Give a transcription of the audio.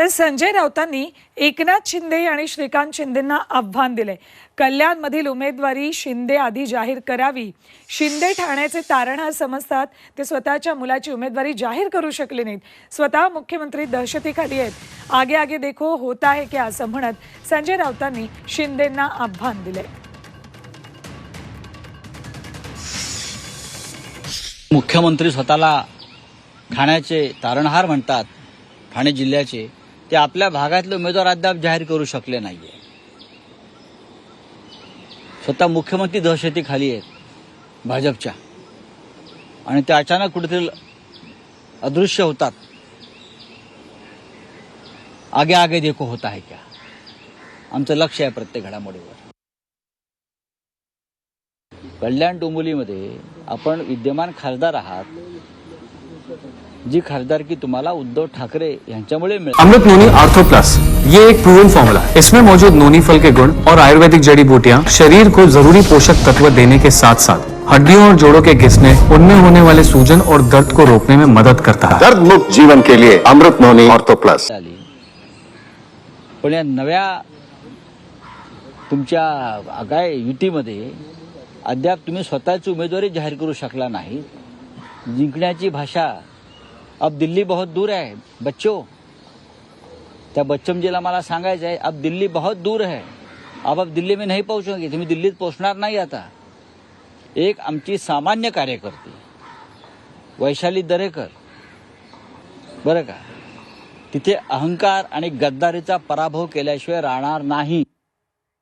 तर संजय राऊतांनी एकनाथ शिंदे आणि श्रीकांत शिंदेंना आव्हान दिले. कल्याणमधील उमेदवारी शिंदे आधी जाहीर करावी. शिंदे ठाण्याचे तारणहार समजतात. ते स्वतःच्या मुलाची उमेदवारी जाहीर करू शकले नाहीत. स्वतः मुख्यमंत्री दहशतीखाली आहेत. आगे आगे देखो होता आहे क्या असं म्हणत संजय राऊतांनी शिंदेंना आव्हान दिले. मुख्यमंत्री स्वतःला ठाण्याचे तारणहार म्हणतात ठाणे जिल्ह्याचे. ते आपल्या भागातले उमेदवार अद्याप जाहीर करू शकले नाहीये. स्वतः मुख्यमंत्री दहशतीखाली आहेत भाजपच्या. आणि ते अचानक कुठेतरी अदृश्य होतात. आगे आगे देखो होता है क्या? आमचं लक्ष आहे प्रत्येक घडामोडीवर. कल्याण डोंबोलीमध्ये आपण विद्यमान खासदार आहात. जी खासदारकी तुम्हाला उद्धव ठाकरे यांच्यामुळे मिळते अमृत नोनी आर्थो प्लस ये एक प्रूवन फॉर्मूला है। इसमें मौजूद नोनी फल के गुण और आयुर्वेदिक जड़ी बूटियाँ शरीर को जरूरी पोषक तत्व देने के साथ साथ हड्डियों और जोड़ों के घिसने उनमें होने वाले सूजन और दर्द को रोकने में मदद करता है। दर्द मुक्त जीवन के लिए अमृत नोनी ऑर्थो प्लस पण या नव्या तुमच्या काय युतीमध्ये अद्याप तुम्ही स्वतःची उमेदवारी जाहीर करू शकला नाही. जिंकण्याची भाषा अब दिल्ली बहुत दूर है बच्चो। त्या बच्चमजीला मला सांगायचं आहे अब दिल्ली बहुत दूर है। अब अब दिल्ली मी नाही पोहोचोगे तुम्ही दिल्लीत पोहोचणार नाही आता। एक आमची सामान्य कार्यकर्ती वैशाली दरेकर। बरं का? तिथे अहंकार आणि गद्दारीचा पराभव केल्याशिवाय राहणार नाही।